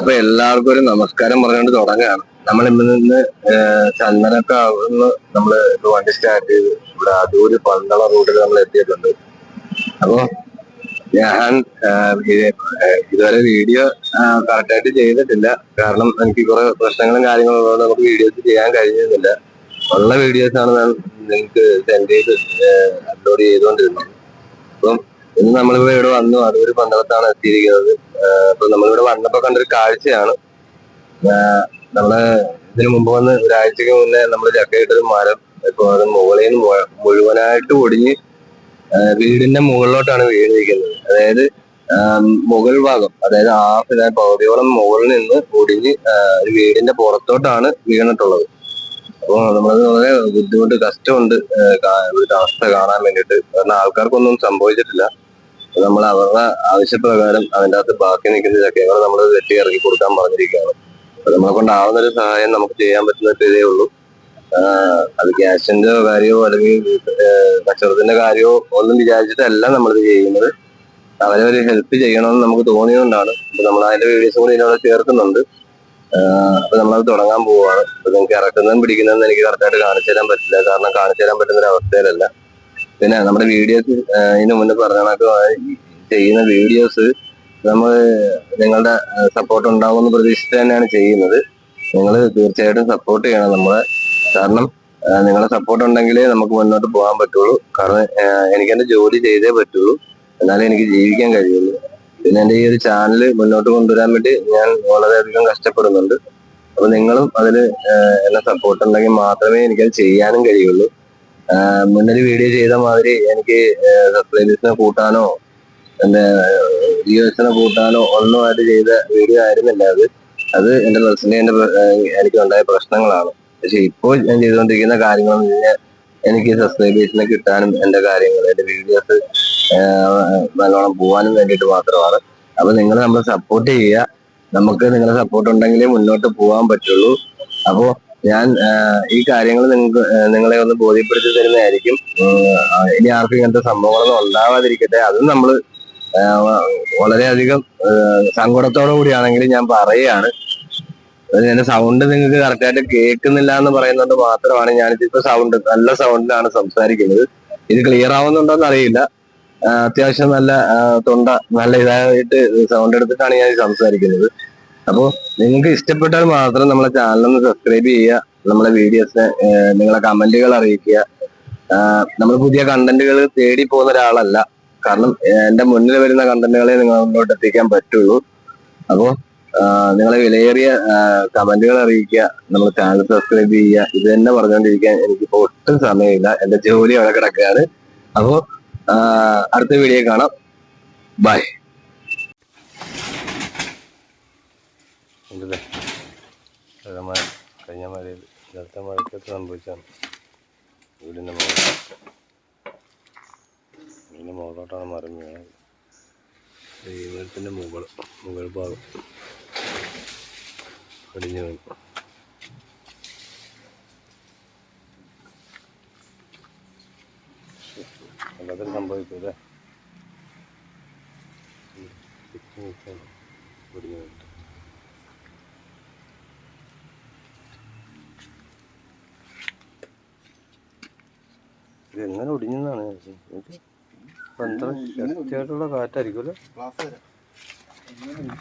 അപ്പൊ എല്ലാവർക്കും ഒരു നമസ്കാരം പറഞ്ഞുകൊണ്ട് തുടങ്ങുകയാണ്. നമ്മൾ ഇന്ന് നിന്ന് ചന്ദനൊക്കെ അവിടുന്ന് നമ്മൾ വണ്ടി സ്റ്റാർട്ട് ചെയ്ത് ഇവിടെ അടൂര് പന്തള റൂട്ടിൽ നമ്മൾ എത്തിയിട്ടുണ്ട്. അപ്പൊ ഞാൻ ഇതുവരെ വീഡിയോ കറക്റ്റായിട്ട് ചെയ്തിട്ടില്ല. കാരണം എനിക്ക് കുറെ പ്രശ്നങ്ങളും കാര്യങ്ങളും ഉള്ളതുകൊണ്ട് നമുക്ക് വീഡിയോസ് ചെയ്യാൻ കഴിഞ്ഞിരുന്നില്ല. ഉള്ള വീഡിയോസ് ആണ് ഞാൻ നിങ്ങൾക്ക് സെൻഡ് ചെയ്ത് അപ്ലോഡ് ചെയ്തുകൊണ്ടിരുന്നത്. അപ്പം ഇന്ന് നമ്മളിവിടെ ഇവിടെ വന്നു അടൂര് പന്തളത്താണ് എത്തിയിരിക്കുന്നത്. അപ്പൊ നമ്മളിവിടെ വന്നപ്പോ കണ്ടൊരു കാഴ്ചയാണ്. ആ, നമ്മൾ ഇതിനു മുമ്പ് വന്ന് ഒരാഴ്ചക്ക് മുന്നേ നമ്മൾ ചക്കയിട്ടൊരു മരം ഇപ്പൊ അത് മുകളിൽ നിന്ന് മുഴുവനായിട്ട് ഒടിഞ്ഞ് ആ, വീടിന്റെ മുകളിലോട്ടാണ് വീണിരിക്കുന്നത്. അതായത് മുകൾ ഭാഗം അതായത് ഹാഫ് പകുതിയോളം മുകളിൽ നിന്ന് ഒടിഞ്ഞ് ഒരു വീടിന്റെ പുറത്തോട്ടാണ് വീണിട്ടുള്ളത്. അപ്പൊ നമ്മളത് വളരെ ബുദ്ധിമുട്ട് കഷ്ടമുണ്ട് ആ, അവസ്ഥ കാണാൻ വേണ്ടിട്ട് കാരണം ആൾക്കാർക്കൊന്നും സംഭവിച്ചിട്ടില്ല. നമ്മൾ അവരുടെ ആവശ്യപ്രകാരം അതിന്റെ അകത്ത് ബാക്കി നിൽക്കുന്ന ചക്കകൾ നമ്മൾ വെട്ടി ഇറക്കി കൊടുക്കാൻ പറഞ്ഞിരിക്കുകയാണ്. നമ്മളെ കൊണ്ടാവുന്ന ഒരു സഹായം നമുക്ക് ചെയ്യാൻ പറ്റുന്ന ഇതേ ഉള്ളൂ. അത് ക്യാഷിന്റെ കാര്യമോ അല്ലെങ്കിൽ കച്ചവടത്തിന്റെ കാര്യമോ ഒന്നും വിചാരിച്ചിട്ടല്ല നമ്മളിത് ചെയ്യുന്നത്. അവരെ ഒരു ഹെൽപ്പ് ചെയ്യണമെന്ന് നമുക്ക് തോന്നിയതുകൊണ്ടാണ്. അപ്പൊ നമ്മൾ അതിന്റെ വീഡിയോസ് കൂടി ഇതിനോട് ചേർക്കുന്നുണ്ട്. അപ്പൊ നമ്മളത് തുടങ്ങാൻ പോവുകയാണ്. അപ്പൊ നിങ്ങൾക്ക് ഇറക്കുന്നതും പിടിക്കുന്നതും എനിക്ക് കറക്റ്റായിട്ട് കാണിച്ചു തരാൻ പറ്റില്ല. കാരണം കാണിച്ചു തരാൻ പറ്റുന്ന ഒരു അവസ്ഥയിലല്ല. പിന്നെ നമ്മുടെ വീഡിയോസ് ഇതിനു മുന്നേ പറഞ്ഞ ചെയ്യുന്ന വീഡിയോസ് നമ്മൾ നിങ്ങളുടെ സപ്പോർട്ട് ഉണ്ടാവുമെന്ന് പ്രതീക്ഷിച്ച് തന്നെയാണ് ചെയ്യുന്നത്. നിങ്ങൾ തീർച്ചയായിട്ടും സപ്പോർട്ട് ചെയ്യണം നമ്മളെ. കാരണം നിങ്ങളുടെ സപ്പോർട്ട് ഉണ്ടെങ്കിലേ നമുക്ക് മുന്നോട്ട് പോകാൻ പറ്റുള്ളൂ. കാരണം എനിക്ക് എന്റെ ജോലി ചെയ്തേ പറ്റുള്ളൂ. എന്നാലേ എനിക്ക് ജീവിക്കാൻ കഴിയുള്ളൂ. പിന്നെ എന്റെ ഈ ഒരു ചാനൽ മുന്നോട്ട് കൊണ്ടുവരാൻ വേണ്ടി ഞാൻ വളരെയധികം കഷ്ടപ്പെടുന്നുണ്ട്. അപ്പൊ നിങ്ങളും അതിൽ എന്നെ സപ്പോർട്ട് ഉണ്ടെങ്കിൽ മാത്രമേ എനിക്കത് ചെയ്യാനും കഴിയുള്ളൂ. മുന്നൊരു വീഡിയോ ചെയ്ത മാതിരി എനിക്ക് സബ്സ്ക്രൈബേഴ്സിനെ കൂട്ടാനോ എന്റെ വ്യൂവേഴ്സിനെ കൂട്ടാനോ ഒന്നും ആയിട്ട് ചെയ്ത വീഡിയോ ആയിരുന്നില്ല അത്. അത് എന്റെ പേഴ്സണലി എന്റെ എനിക്ക് ഉണ്ടായ പ്രശ്നങ്ങളാണ്. പക്ഷെ ഇപ്പോൾ ഞാൻ ചെയ്തുകൊണ്ടിരിക്കുന്ന കാര്യങ്ങൾ എനിക്ക് സബ്സ്ക്രൈബേഴ്സിനെ കിട്ടാനും എന്റെ കാര്യങ്ങൾ എന്റെ വീഡിയോസ് നല്ലോണം പോവാനും വേണ്ടിയിട്ട് മാത്രമാണ്. അപ്പൊ നിങ്ങൾ നമ്മളെ സപ്പോർട്ട് ചെയ്യുക. നമുക്ക് നിങ്ങളുടെ സപ്പോർട്ട് ഉണ്ടെങ്കിലേ മുന്നോട്ട് പോകാൻ പറ്റുള്ളൂ. അപ്പോ ഞാൻ ഈ കാര്യങ്ങൾ നിങ്ങൾക്ക് നിങ്ങളെ ഒന്ന് ബോധ്യപ്പെടുത്തി തരുന്നതായിരിക്കും. ഇനി ആർക്കും ഇങ്ങനത്തെ സംഭവങ്ങളൊന്നും ഉണ്ടാവാതിരിക്കട്ടെ. അതും നമ്മൾ വളരെയധികം സങ്കടത്തോടു കൂടിയാണെങ്കിൽ ഞാൻ പറയുകയാണ്. എന്റെ സൗണ്ട് നിങ്ങൾക്ക് കറക്റ്റായിട്ട് കേൾക്കുന്നില്ല എന്ന് പറയുന്നത് മാത്രമാണ് ഞാൻ ഇപ്പൊ സൗണ്ട് നല്ല സൗണ്ടിലാണ് സംസാരിക്കുന്നത്. ഇത് ക്ലിയർ ആവുന്നുണ്ടോ എന്ന് അറിയില്ല അത്യാവശ്യം നല്ല തൊണ്ട നല്ല ഇതായിട്ട് സൗണ്ട് എടുത്തിട്ടാണ് ഞാൻ സംസാരിക്കുന്നത്. അപ്പോ നിങ്ങൾക്ക് ഇഷ്ടപ്പെട്ടാൽ മാത്രം നമ്മളെ ചാനലൊന്ന് സബ്സ്ക്രൈബ് ചെയ്യുക നമ്മളെ വീഡിയോസ് നിങ്ങളെ കമന്റുകൾ അറിയിക്കുക. നമ്മൾ പുതിയ കണ്ടന്റുകൾ തേടി പോകുന്ന ഒരാളല്ല. കാരണം എന്റെ മുന്നിൽ വരുന്ന കണ്ടന്റുകളെ നിങ്ങൾ മുന്നോട്ട് എത്തിക്കാൻ പറ്റുള്ളൂ. അപ്പോ നിങ്ങളെ വിലയേറിയ കമന്റുകൾ അറിയിക്കുക നമ്മൾ ചാനൽ സബ്സ്ക്രൈബ് ചെയ്യുക. ഇത് തന്നെ പറഞ്ഞുകൊണ്ടിരിക്കാൻ എനിക്കിപ്പോ ഒട്ടും സമയമില്ല. എന്റെ ജോലി അവിടെ കിടക്കുകയാണ്. അപ്പോ അടുത്ത വീഡിയോ കാണാം. ബൈ കഴിഞ്ഞ മഴ കഴിഞ്ഞ മഴയിൽ ഇന്നലത്തെ മഴയ്ക്കൊക്കെ സംഭവിച്ചാണ് വീടിന്റെ മുകളിൽ വീടിന്റെ മുകളിലോട്ടാണ് മരം വീണത്. ഈ വീട്ടിന്റെ മുകൾ മുകൾ ഭാഗം കടിഞ്ഞു വീണു. എല്ലാത്തിനും സംഭവിക്കും അല്ലേ? വീണിട്ട് എങ്ങനെ ഒടിഞ്ഞെന്നാണ് ശക്തിയായിട്ടുള്ള കാറ്റായിരിക്കുമല്ലോ.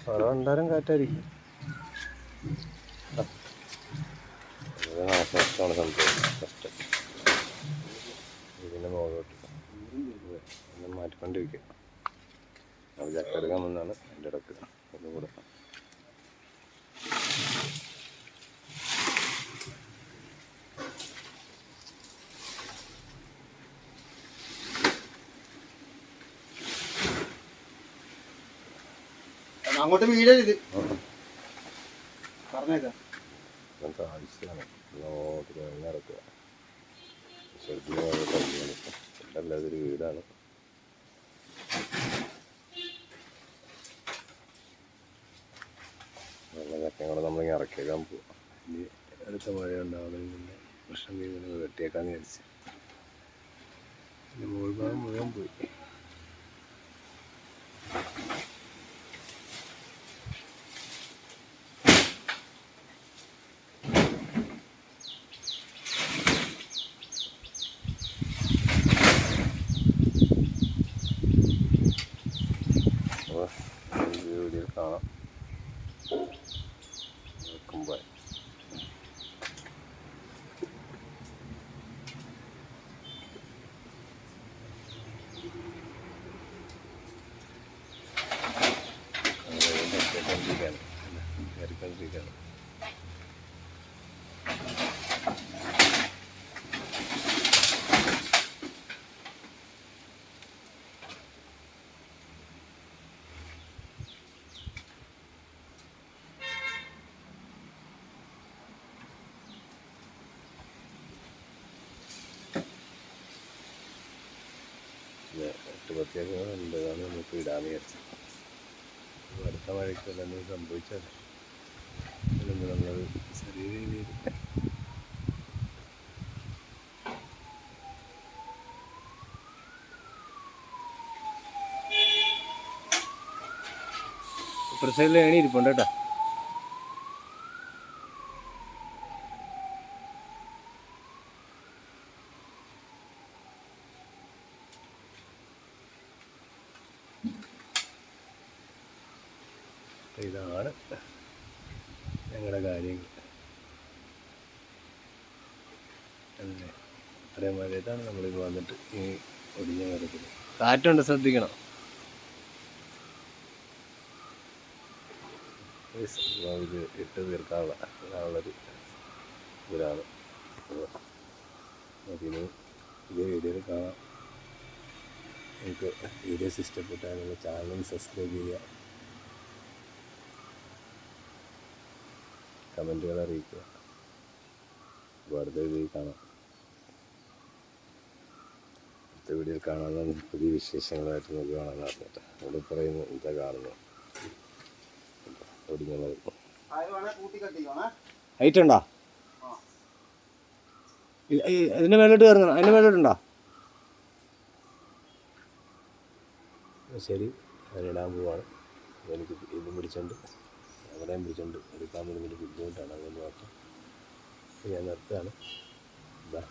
പറവണ്ടാരം കാറ്റായിരിക്കും. നാശനഷ്ടമാണ് കഷ്ടം ഇതിന്റെ മുകളിലോട്ട്. മാറ്റിക്കൊണ്ടിരിക്കുക. അത് ചക്കെടുക്കാൻ വന്നാണ് എന്റെ ഇടയ്ക്ക്. ഒന്നും അങ്ങോട്ട് വീഴരുത്. പറഞ്ഞേക്കാം. നമുക്ക് ആവശ്യമാണ്. അങ്ങോട്ട് കഴിഞ്ഞ് നടക്കുക. ശരിക്കും കല്യാണം. എല്ലാം അതൊരു വീടാണ്. നല്ല ചക്കങ്ങൾ നമ്മളിങ്ങനെ ഇറക്കിയേക്കാൻ പോവാം. ഇനി അടുത്ത മഴ ഉണ്ടാവുന്നതിന് പ്രശ്നം ചെയ്യുന്നതിന് വെട്ടിയേക്കാന്ന് വിചാരിച്ച്. മുകൾ ഭാഗം മുഴുവൻ പോയി. അതാണ് നമുക്ക് ഇടാന്ന് വിചാരിച്ചത്. അടുത്ത മഴയ്ക്ക് എന്തെങ്കിലും സംഭവിച്ചാൽ നമ്മൾ ചെറിയ രീതിയിൽ ഇരിപ്പുണ്ട് കേട്ടോ. ഇതാണ് ഞങ്ങളുടെ കാര്യങ്ങൾ. അല്ലേ? അത്രയും മഴയത്താണ് നമ്മളിപ്പോൾ വന്നിട്ട് ഈ ഒടിഞ്ഞ മരത്തിൽ കാറ്റുണ്ട് ശ്രദ്ധിക്കണം. ഇത് ഇട്ട് തീർക്കാനുള്ള ഇതിലാണ് അതിന് ഇതേ വീഡിയോയിൽ കാണാം. നിങ്ങൾക്ക് വീഡിയോസ് ഇഷ്ടപ്പെട്ടാൽ നിങ്ങൾ ചാനൽ സബ്സ്ക്രൈബ് ചെയ്യുക. കമന്റുകൾ അറിയിക്കുക. വെറുതെ കാണാം. അടുത്ത വീഡിയോയിൽ കാണാൻ പുതിയ വിശേഷങ്ങളായിട്ട് നമുക്ക് കാണാൻ അറിഞ്ഞിട്ട് അവിടെ പറയുന്നു എന്താ കാണുന്നു. ഒടിഞ്ഞുള്ളത്. ഹൈറ്റ് ഉണ്ടോ? ഇ- ഈ- ഇതിന്റെ മേലോട്ട് കയറുന്ന അതിന്റെ മേലോട്ടുണ്ടോ? ശരി അതിനിടാൻ പോവാണ്. എനിക്ക് ഇതും പിടിച്ചുണ്ട് അവിടെയും പിടിച്ചുണ്ട് എടുക്കാൻ വരുന്നൊരു ബുദ്ധിമുട്ടാണ് അതുകൊണ്ട് മാത്രം ഞാൻ നിർത്തുകയാണ്. ബൈ.